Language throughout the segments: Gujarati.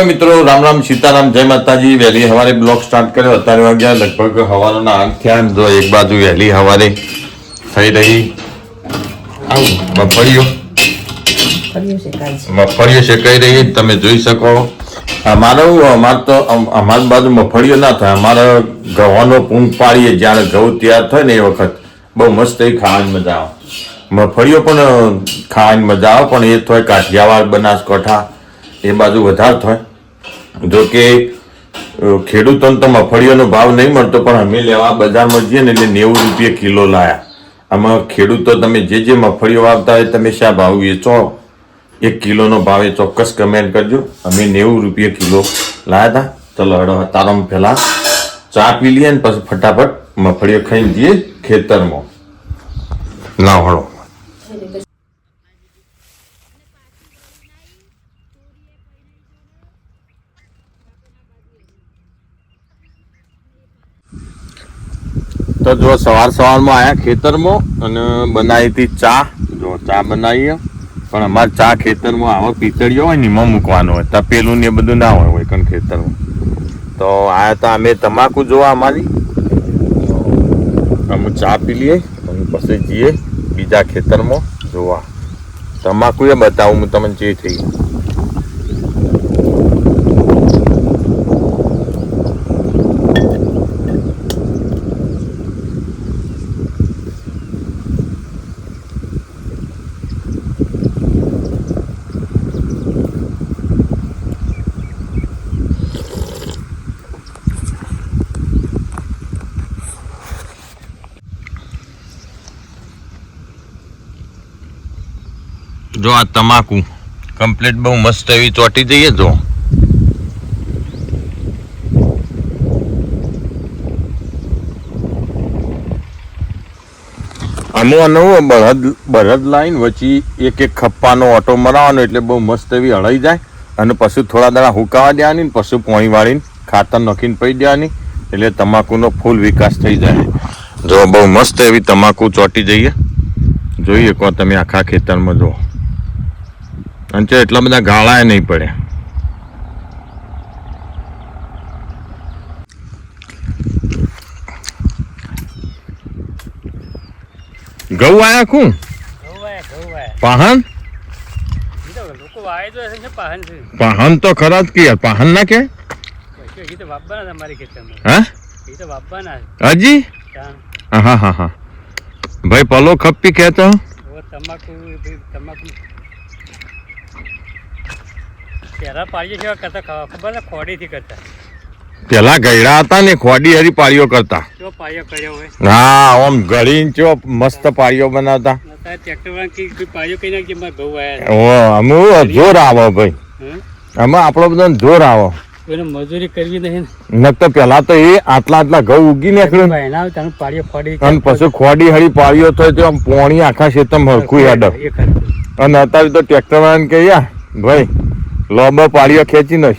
હેલો મિત્રો રામ રામ સીતારામ જય માતાજી. વહેલી હવારે બ્લોગ સ્ટાર્ટ કર્યો. અત્યારે વાગ્યા લગભગ હવાના આઠ થયા જો એક બાજુ વહેલી હવારે થઈ રહી. આવું મગફળીઓ છે. કાલ મગફળીઓ શેકાઈ રહી તમે જોઈ શકો. અમારું અમાર તો અમ- અમારી બાજુ મગફળીઓ ના થાય. અમારે ઘઉંનો પૂંગ પાડીએ જ્યારે ઘઉં તૈયાર થાય ને એ વખત. બહુ મસ્ત એ ખાવાની મજા આવે. મગફળીઓ પણ ખાવાની મજા આવે પણ એ થોય કાઠિયાવાડ બનાસકાંઠા એ બાજુ વધારે થાય. જો કે ખેડૂતોને તો મગફળીઓનો ભાવ નહીં મળતો, પણ અમે લેવા બજારમાં જઈએ ને એટલે નેવું રૂપિયા કિલો લાયા. આમાં ખેડૂતો તમે જે જે મગફળીઓ વાવતા હોય તમે શા ભાવ વેચો એક કિલોનો ભાવ એ ચોક્કસ કમેન્ટ કરજો. અમે નેવું રૂપિયા કિલો લાયા હતા. ચલો, હડો, તારામાં પહેલાં ચા પી લઈએ ને પછી ફટાફટ મગફળીઓ ખાઈને જઈએ ખેતરમાં. ના હળો તો જો સવાર સવારમાં આયા ખેતરમાં અને બનાવી હતી ચા. જો ચા બનાવીએ પણ અમારે ચા ખેતરમાં આવા પીતળીઓ હોય ને એમાં મૂકવાનો હોય. તપેલું ને એ બધું ના હોય હોય કણ ખેતરમાં. તો આયા હતા અમે તમાકુ જોવા અમારી. અમે ચા પી લઈએ અને પછી જઈએ બીજા ખેતરમાં જોવા. તમાકુ એ બતાવું, હું તમને જે થઈ જો આ તમાકુ કમ્પ્લીટ બહુ મસ્ત એવી ચોટી જઈએ જો આનું આનું બળદ બળદ લાઈન વચ્ચે એક એક ખપ્પાનો ઓટો મરાવવાનો એટલે બહુ મસ્ત એવી હળાઈ જાય. અને પછી થોડા દાડા હુકાવા દેવાની ને પછી વાળીને ખાતર નાખીને પી દેવાની એટલે તમાકુનો ફૂલ વિકાસ થઈ જાય. જો બહુ મસ્ત એવી તમાકુ ચોટી જઈએ. જોઈએ કહો તમે આખા ખેતરમાં જુઓ. અને તે એટલા બધા ગાળાએ નહીં પડે. ઘઉં આયા કું ઘઉંવાય. પાહન? પાહન તો ખરા જ કે પાહન ના કે. હજી? હા હા હા ભાઈ પલો ખપ્પી કહેતો. તમાકુ તમાકુ. પહેલા પાળીઓ સેવા કરતા ખબર ને ખોડીથી કરતા. પેલા ગયડા હતા ને ખોડી હરી પાળીઓ કરતા. જો પાયો કર્યો હોય. હા આમ ગળીને ચો મસ્ત પાળીઓ બનાવતા. ટ્રેક્ટર વાળા કે કોઈ પાયો કહી મારા ઘઉં વાયા ઓ અમે જોર આવો ભાઈ. આમાં આપણો બધો જોર આવો. મજૂરી કરવી નહીં તો પેલા તો એ આટલા આટલા ઘઉં ઉગી નીકળ્યું. ને એના ખોડી અને પછી ખોડી હળી પાળીઓ થાય તો પોણી આખા ખેતરમાં હરખું આવે. અને અત્યારે તો ટ્રેક્ટર વાળાને કે ભાઈ લોબો પાળીઓ ખેંચી નહીં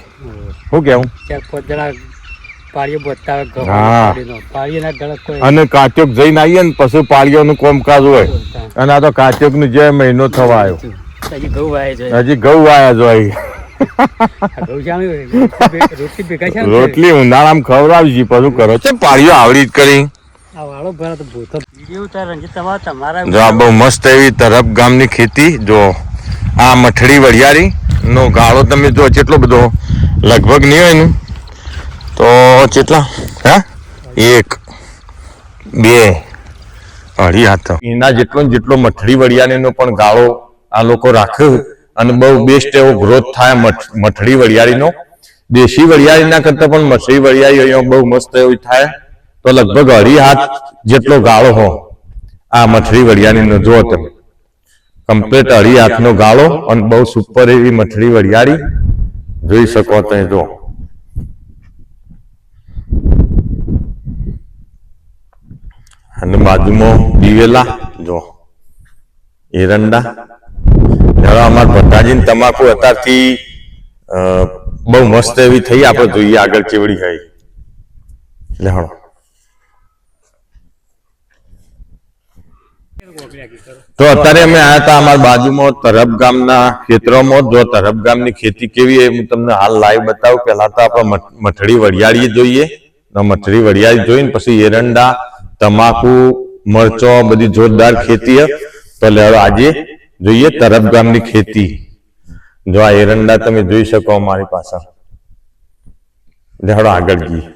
શું કેવું? અને કાચોક જઈને આવીએ ને પછી પાળીઓનું કોમકાજ હોય. અને આ તો કાચોકનું જે મહિનો થવા આવ્યો હજી ઘઉં વાય છે વાયા જો અહીં. આ ઘઉં જામી હોય. રોટલી? ઉનાળામાં ખવડાવજી પછી કરો. છે પાળીઓ આવડી જ કરી. આ વાળો ભરા તો ભૂતો વીડિયો ઉતાર રંજીત તમારા તમારા જો આ બહુ મસ્ત એવી તરફ ગામની ખેતી. જો આ મઠડી વરિયાળી નો ગાળો તમે જો, કેટલો બધો? લગભગ નહીં હોય ને? તો કેટલા? હા? એક, બે, અઢી હાથ. એના જેટલો જેટલો મઠડી વડિયાળીનો પણ ગાળો આ લોકો રાખે અને બહુ બેસ્ટ એવો ગ્રોથ થાય મઠ- મઠડી વડિયાળીનો દેશી વરિયાળીના કરતા પણ મઠડી વરિયાળી અહીંયા બહુ મસ્ત એવું થાય. તો લગભગ અઢી હાથ જેટલો ગાળો હો. આ મઠડી વરિયાળીનો જો તમે. કમ્પ્લીટ અઢી હાથનો ગાળો અને બહુ સુપર એવી મથળી વરિયાળી જોઈ શકો તમે જો. અને બાજુમાં દિવેલા, જો. એરંડા. જરા અમાર ભટ્ટાજી તમાકુ અત્યારથી બહુ મસ્ત એવી થઈ. આપણે જોઈએ આગળ ચેવડી થઈ. લેહણો તો અત્યારે અમે આયા હતા અમારા બાજુમાં તરફ ગામના ખેતરોમાં. જો તરફ ગામની ખેતી કેવી એ હું તમને હાલ લાઈવ બતાવું. પહેલા તો આપણે મઠ- મઠડી વરિયાળી જોઈએ. મઠડી વરિયાળી જોઈને પછી એરંડા, તમાકુ, મરચો, બધી જોરદાર ખેતી તો લેવો આજે જોઈએ તરફ ગામની ખેતી. જો આ એરંડા તમે જોઈ શકો અમારી પાસે લેવડો આગળ જઈએ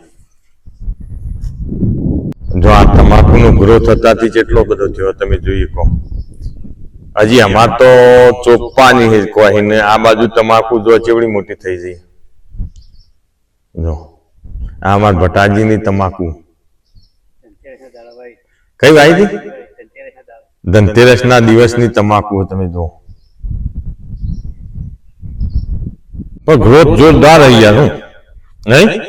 જો આ તમાકુનો ગ્રોથ થતાથી કેટલો બધો થયો તમે જોઈ શકો હજી અમાર તો ચોપ્પાની નહીં કોઈ ને આ બાજુ તમાકુ જો ચેવડી મોટી થઈ જઈ. જો આ અમાર ભટાજીની તમાકુ. કઈ વાઈ હતી? ધનતેરસના દિવસની તમાકુ તમે જો. પણ ગ્રોથ જોરદાર રહી યાર હું નહીં?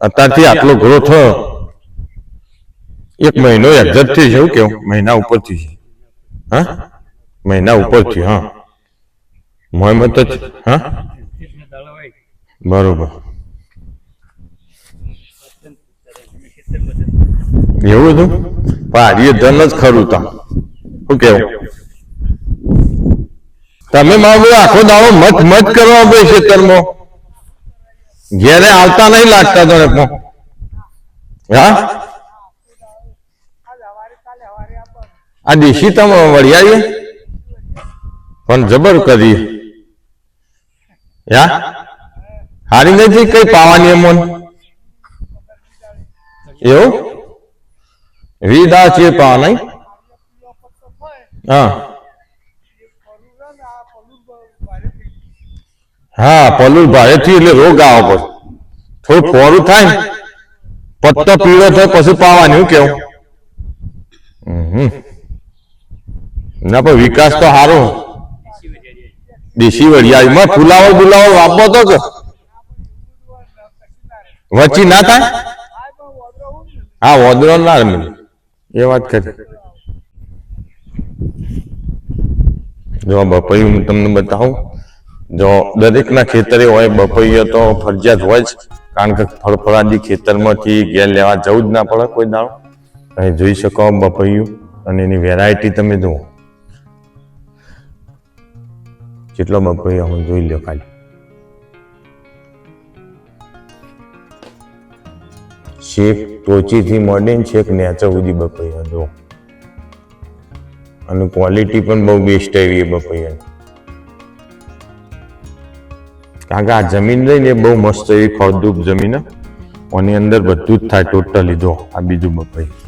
અત્યારથી આટલો ગ્રોથ એક મહિનો એક્ઝેક્ટ થઈ છે એવું કેવું? મહિના ઉપરથી છે. હા? મહિના ઉપરથી હા. મોહમ્મદ જ, હા? બરોબર. એવું હતું? આર્ય ધન જ ખરું તા. શું કેવું? તમે મારો આખો દાડો મત મત કરવા બે ખેતરમાં ઘેરે આવતા નહીં લાગતા પણ. હા? આ દેશી તમે વળિયાઈએ પણ જબર કરી. યા? હારી નથી કઈ પાવાની એમ એવું? વિદા છે પાવા નહીં હા. હા પલું ભારે થી એટલે રોગ આવે પછી. થોડું પોરું થાય ને, પત્તો પીળો થાય પછી પાવાની, હું કેવું? હમ ના, પણ વિકાસ તો સારો દેશી વરિયાળીમાં ફુલાવર બુલાવર વાપરો તો કે. વચ્ચી ના થાય? હા વોદરો ના એ વાત કરી. જો બપૈયું હું તમને બતાવું. જો દરેકના ખેતરે હોય બપૈયો તો ફરજિયાત હોય જ. કારણ કે ફળફળાદી ખેતરમાંથી ઘેર લેવા જવું જ ના પડે કોઈ દાડો. અહીં જોઈ શકો બપૈયું અને એની વેરાયટી તમે જુઓ. કેટલો બપૈયો હું જોઈ લ્યો ખાલી. શેક ટોચીથી મોડીને છેક નેચા સુધી બપૈયા જો. અને ક્વોલિટી પણ બહુ બેસ્ટ આવી એ બપૈયાની કારણ કે આ જમીન લઈને બહુ મસ્ત એવી ફળદ્રુપ જમીન. આની અંદર બધું જ થાય ટોટલી જો, આ બીજું બપૈયું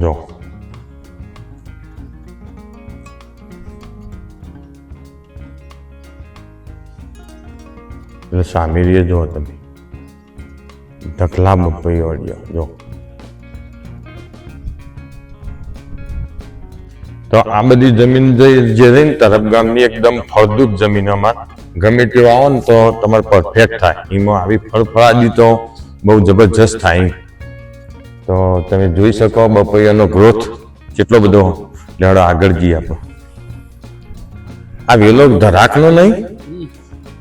જો. એટલે સામેરીએ જો તમે ઢકલા બપૈયો ઓડિયો જો. તો આ બધી જમીન જે રહી ને તરફ ગામની એકદમ ફળદ્રુપ જમીનોમાં ગમે તેવું આવો ને તો તમારે પરફેક્ટ થાય. એમાં આવી ફળફળાદી તો બહુ જબરજસ્ત થાય તો તમે જોઈ શકો બપૈયાનો ગ્રોથ કેટલો બધો. લેડો આગળ જઈએ આપણો આ વેલો ધરાકનો નહીં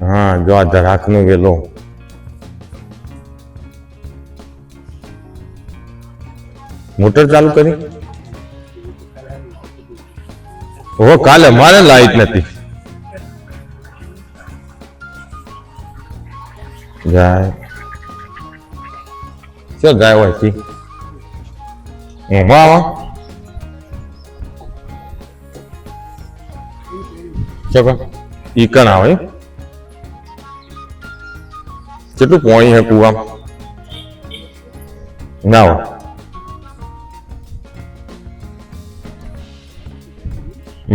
હા, જો આ ધરાકનો વેલો. મોટર ચાલુ કરી? ઓ કાલે મારે લાઈટ નથી. જાય. શું ગાય હોયથી ઊભા આવો ચકો ઈ કણ આવે? કેટલું પોણી હે કુવામાં ના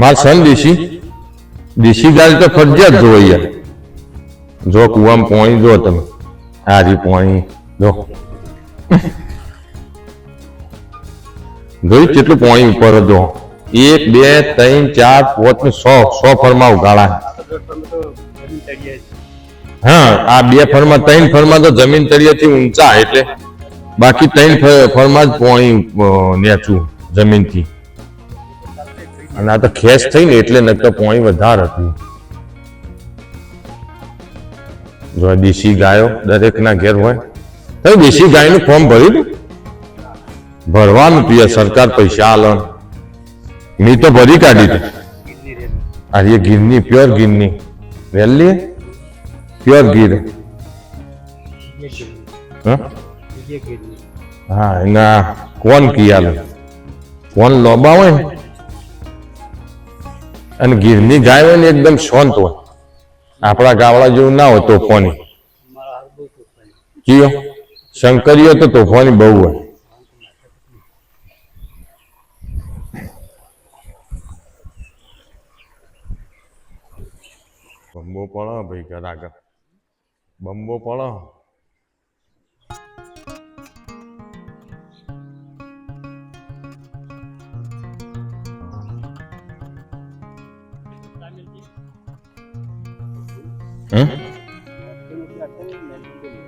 માર સન દેશી. દેશી ગાય તો ફરજિયાત જોઈ યાર જો કુવામાં પોણી, જો તમે. હારી પોણી. જો. જોઈ કેટલું પોણી ઉપર જો એક, બે, ત્રણ, ચાર પાંચ સો સો ફરમાં ઉગાડા. હા આ બે ફરમાં ત્રણ ફરમાં તો જમીન તળિયેથી ઊંચા એટલે બાકી ત્રણ ફળમાં જ પોણી નેચું જમીનથી. અને આ તો ખેસ થઈ ને એટલે નકર પોણી વધારે હતું. જો દેશી ગાયો દરેકના ઘેર હોય તમે દેશી ગાયનું ફોર્મ ભર્યું? ભરવાનું તું સરકાર પૈસા આલણ. મેં તો ભરી કાઢી હતી આ ગીરની પ્યોર ગીરની વેલી પ્યોર ગીર હા એના કોણ કિયાલ કોણ લોબા હોય ને અને ગીરની ગાય હોય ને એકદમ શાંત હોય આપણા ગાવડા જેવું ના હોય તોફાની કયો શંકરીઓ તો તોફાની બહુ હોય બંબો પડો ભાઈ આગળ બંબો પડો.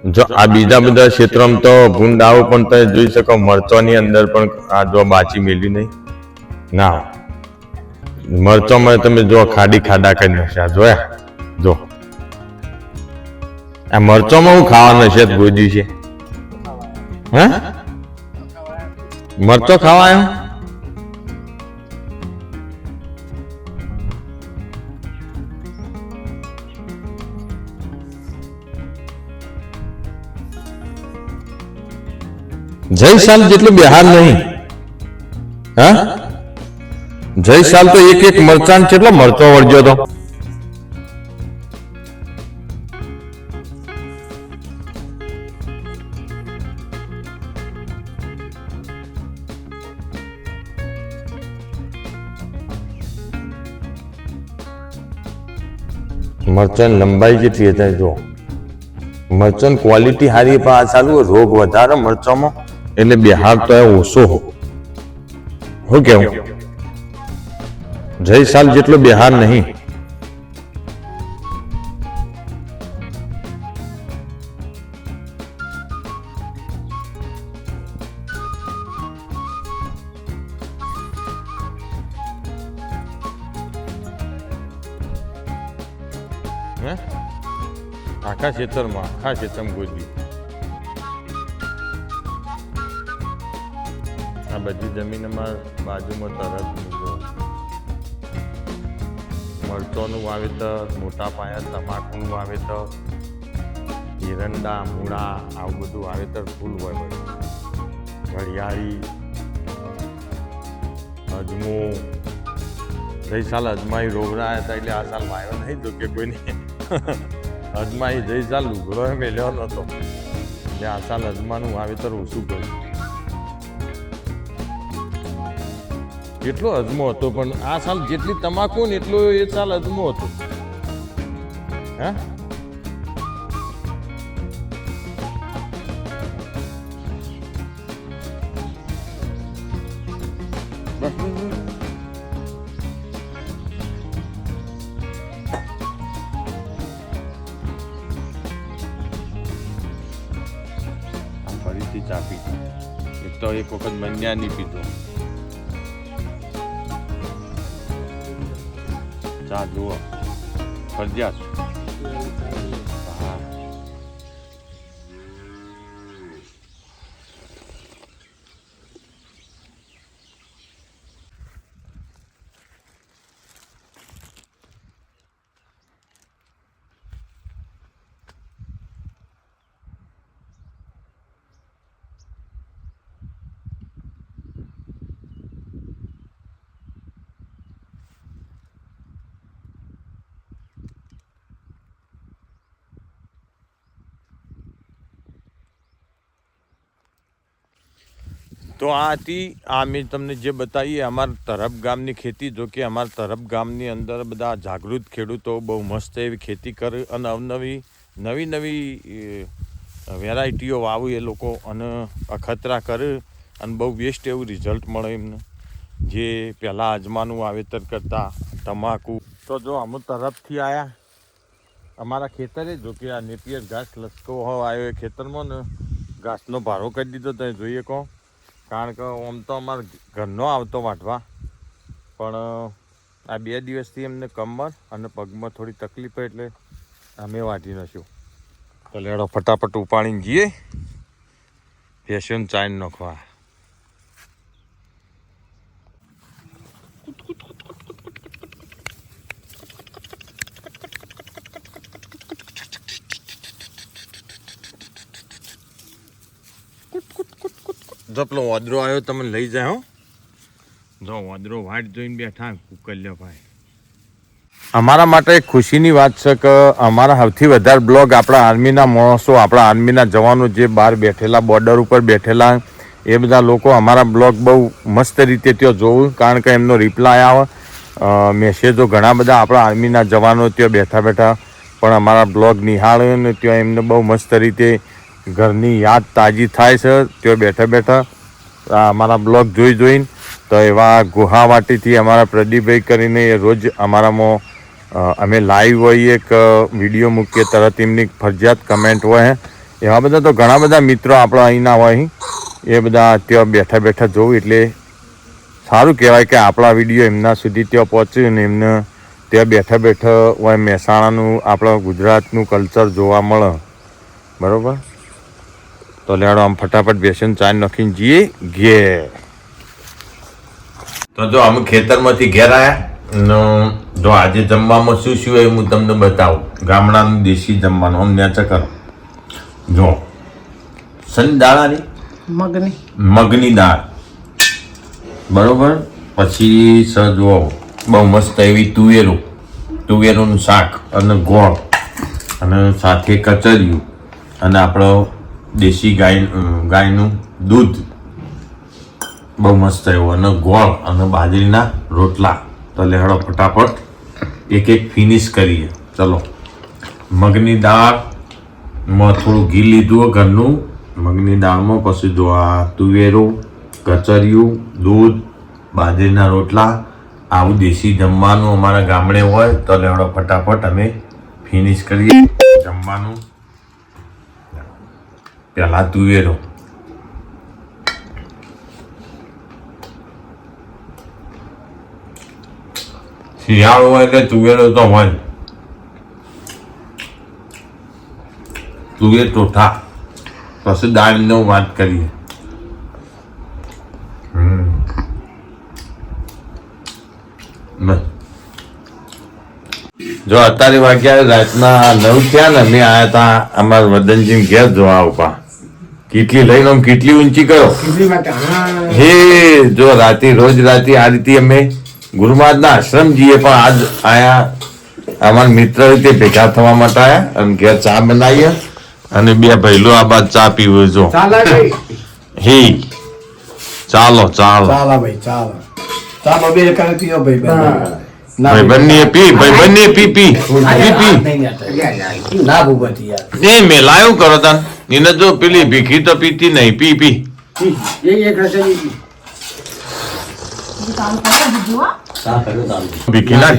જો આ બીજા બધા ક્ષેત્રમાં તો ભૂંડાઓ પણ તમે જોઈ શકો, મરચોની અંદર પણ આ જો બાચી મેલી નહીં. ના. મરચોમાં તમે જો ખાડી ખાડા કરી નાખ્યા. જોયા? જો. આ મરચોમાં હું ખાવાનું છે ભોજ્યું છે. હે? મરચો ખાવા આવ્યો જય સાલ જેટલું બિહાર નહીં. હા? જય સાલ તો એક એક મરચાન કેટલો મરચો વળગ્યો તો? મરચાન લંબાઈ કેટલી હતા જો મરચાં ક્વોલિટી સારી પણ આ ચાલુ રોગ વધારે મરચામાં. એટલે બિહાર તો એ ઓછો હો. કેવું? જય સાલ જેટલો બિહાર નહીં. ખેતરમાં આખા ખેતરમાં આ બધી જમીનમાં બાજુમાં તરત મરચોનું વાવેતર, મોટા પાયા તમાકુનું વાવેતર, એરંડા, મૂળા, આવું બધું વાવેતર ફૂલ હોય ઘડિયાળી, અજમો. ગઈ સાલ અજમાઈ રોગડા હતા એટલે આ સાલ વાયો નહીં તો કે કોઈને. અજમાઈ જઈ સાલ લુગડો મેલ્યો નતો એટલે આ સાલ અજમાનું વાવેતર ઓછું કર્યું. એટલો અજમો હતો પણ આ સાલ જેટલી તમાકુ ને એટલો એ સાલ અજમો હતો. હે? બસ, ચા પીધો એક તો એક વખત મંજ્યાની પીધો. ચા જુઓ. ફરજિયાત હા તો આ હતી, આ મેં તમને જે બતાવીએ, અમારા તરફ ગામની ખેતી, જો કે અમારા તરફ ગામની અંદર બધા જાગૃત ખેડૂતો બહુ મસ્ત એવી ખેતી કરે, અને અવનવી, નવી નવી વેરાયટીઓ વાવું એ લોકો, અને અખતરા કરે, અને બહુ બેસ્ટ એવું રિઝલ્ટ મળે એમને. જે પહેલાં અજમાનું વાવેતર કરતા, તમાકુ. તો જો અમુ તરફથી આવ્યા અમારા ખેતરે, જો કે આ નેપિયર ઘાસ લસકો આવ્યો એ ખેતરમાં ને, ઘાસનો ભારો કરી દીધો તમે જોઈએ કહો કારણ કે આમ તો અમારે ઘરનો આવતો વાટવા. પણ આ બે દિવસથી એમને કમર અને પગમાં થોડી તકલીફ એટલે અમે વાટી નશું તો લેડો ફટાફટ ઉપાડીને જઈએ ફેશન ચાઈન નાખવા. તો પેલો વાદરો આવ્યો તમે લઈ જાય હો. જો વાદરો વાટ જોઈને બેઠા કુકલ્યો ભાઈ. અમારા માટે એક ખુશીની વાત છે કે અમારા સૌથી વધારે બ્લોગ આપણા આર્મીના માણસો આપણા આર્મીના જવાનો જે બહાર બેઠેલા બોર્ડર ઉપર બેઠેલા એ બધા લોકો અમારા બ્લોગ બહુ મસ્ત રીતે ત્યાં જોવું કારણ કે એમનો રિપ્લાય આવે. મેસેજો ઘણા બધા આપણા આર્મીના જવાનો ત્યાં બેઠા બેઠા પણ અમારા બ્લોગ નિહાળ્યો ને ત્યાં એમને બહુ મસ્ત રીતે ઘરની યાદ તાજી થાય છે, ત્યાં બેઠા બેઠા અમારા બ્લોગ જોઈ જોઈને તો એવા ગુહાવાટીથી અમારા પ્રદીપભાઈ કરીને એ રોજ અમારામાં અમે લાઈવ હોઈએ કે વીડિયો મૂકીએ, તરત એમની ફરજિયાત કમેન્ટ હોય એવા બધા તો ઘણા બધા મિત્રો આપણા અહીંના હોય એ બધા ત્યાં બેઠા બેઠા જોવું એટલે સારું કહેવાય કે આપણા વીડિયો એમના સુધી ત્યાં પહોંચ્યું ને એમને ત્યાં બેઠા બેઠા હોય મહેસાણાનું, આપણા ગુજરાતનું કલ્ચર જોવા મળે. બરોબર? તો લેડો આમ ફટાફટ બેસીને ચા નાખીને જઈએ ઘેર. તો જો અમે ખેતરમાંથી ઘેર આવ્યા જો આજે જમવામાં શું શું હોય હું તમને બતાવું. ગામડાનું દેશી જમવાનું. અમને ચકર જો સન દાળાની મગની. મગની દાળ. બરોબર? પછી સ જુઓ બહુ મસ્ત એવી તુવેરું. તુવેરોનું શાક અને ગોળ. અને સાથે કચરિયું. અને આપણો દેશી ગાય ગાયનું દૂધ. બહુ મસ્ત એવું, અને ગોળ, અને બાજરીના રોટલા. તો લેહડો ફટાફટ એક એક ફિનિશ કરીએ. ચલો. મગની દાળમાં થોડું ઘી લીધું ઘરનું. મગની દાળમાં પછી જો આ તુવેરો, કચરિયું, દૂધ, બાજરીના રોટલા, આવું દેશી જમવાનું અમારા ગામડે હોય તો લેવડો ફટાફટ અમે ફિનિશ કરીએ. જમવાનું. પહેલા તુવેરો શિયાળો હોય એટલે તુવેરો તો હોય તુવેર ટોઠા પછી દાળનો વાત કરીએ. જો અત્યારે વાગ્યા રાતના નવ થયા ને મેં આયા તા અમારા વદનજી ઘેર જોવા ઉપા કેટલી લઈને આમ કેટલી ઊંચી કરો? હે. જો રાતે રોજ રાતે આ રીતે અમે ગુરુમાજના આશ્રમ જઈએ પણ આજ આયા અમારા મિત્ર રીતે ભેગા થવા માટે આયા અને ઘેર ચા બનાવીએ. અને બે ભાઈલો આ બાદ ચા પીવો જો. હે ચાલો ચાલો. ચાલો ભાઈ ચાલો. ચાલો બે કરે પીઓ ભાઈ ભાઈ. બંને પી ભાઈ બંને પી પી. પી પી. ના ભૂપતિ યાર. એ મેલાયું કરો તાન. એને જો પેલી ભીખી તો પીતી નહીં પી પી ભીખી ના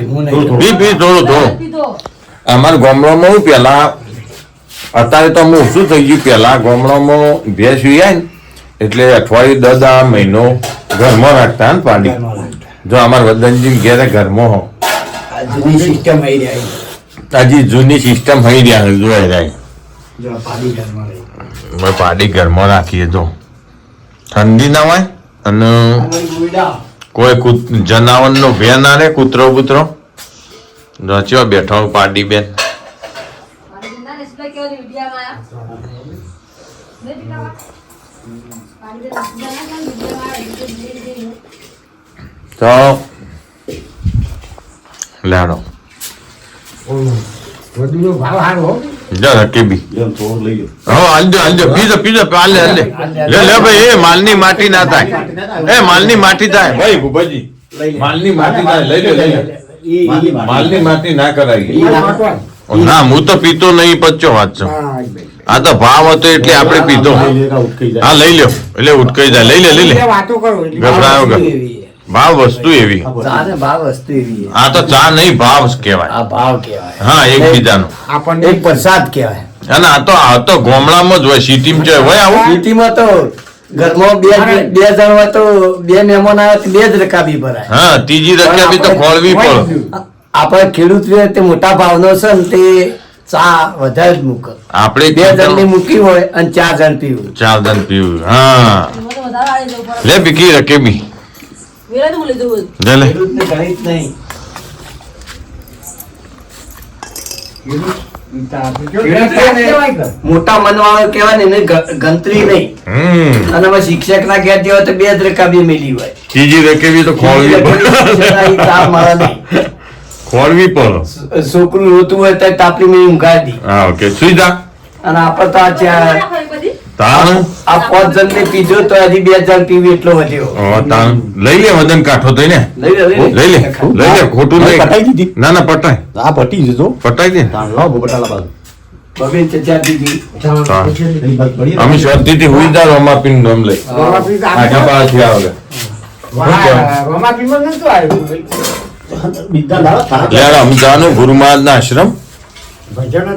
પી પી થોડું થોડું અમારા ગામડામાં હું પેલા અત્યારે તો હું શું થઈ ગયું પેલા ગામડામાં ભેંસ વીયાય ને એટલે અઠવાડિયું દસ આ મહિનો ઘરમાં રાખતા ને પાણી જો અમાર વદનજી ઘેરે ઘરમાં હો જૂની સિસ્ટમ હઈ રહી હજી જૂની સિસ્ટમ થઈ રહ્યા જોઈ રહ્યા જો ઘરમાં અમે પાડી ઘરમાં રાખીએ તો ઠંડી ના હોય અને કોઈ જનાવરનો ભે ના રે, કૂતરો બૂતરો. રચ્યો બેઠો પાડી બેન. તો લેડો. ભાવ હારો જો હા હાલજો હાલજો પીજો પીજો હાલે હાલે લે લે. ભાઈ એ માલની માટી ના થાય. એ માલની માટી થાય. ભાઈ ભૂપતજી માલની માટી થાય. લઈ લે લઈ લો. માલની માટી. ના કરાવી ના હું તો પીતો નહીં પચ્યો વાત છે. આ તો ભાવ હતો એટલે આપણે પીધો. હા લઈ લ્યો. એટલે ઉટકાઈ જાય. લઈ લે લઈ લે. વાતો ગભરાયો ગા. ભાવ વસ્તુ એવી. ચાને ભાવ વસ્તુ એવી છે. આ તો ચા નહીં ભાવ કહેવાય. આ ભાવ કહેવાય. હા એકબીજાનો. આપણને એક પ્રસાદ કહેવાય. અને આ તો આ તો ગોમડામાં જ હોય સિટીમાં જ હોય આવું. સિટીમાં તો ઘરમાં બે બે જણ હોય તો બે મહેમાન આવે તો બે જ રકાબી ભરાય. હા ત્રીજી રકાબી તો ખોળવી પડે. આપણે ખેડૂત તે મોટા ભાવનો છે ને તે ચા વધારે જ મૂકે. આપણે બે જણની મૂકી હોય અને ચાર જણ પીવું. ચાર જણ પીવું હા. લે પીકી રકે બી લે લે ખેડૂત ને? ગણિત નહીં મોટા મનવાળો ને અને હવે શિક્ષક ના ઘેર જેવા તો બે જ રકાબી મેલી હોય. ત્રીજી રકેવી તો ખોળવી. ખોળવી પણ. છોકરું રોતું હોય તો તાપલી મેં ઊંઘાડી દી. હા ઓકે. સુઈ જા અને આપણે તો આ આ પાંચ જણ ને પીધો તો હજી બે જણ પીવી એટલો વધ્યો. લઈ લે વજન કાઠો થઈ ને લઈ લે, લઈ લે. લઈ લે ખોટું નહીં. પટાઈ દીધી? ના ના પટાય. આ પટી જજો. પટાઈ દે. લાવો બટાલા બાજુ. અમે હુઈ જા રોમાપીન નામ લઈ. આગા પાછી આવે. બીજા લાવો લે જાનું ગુરુ મહારાજ ના આશ્રમ. ભજન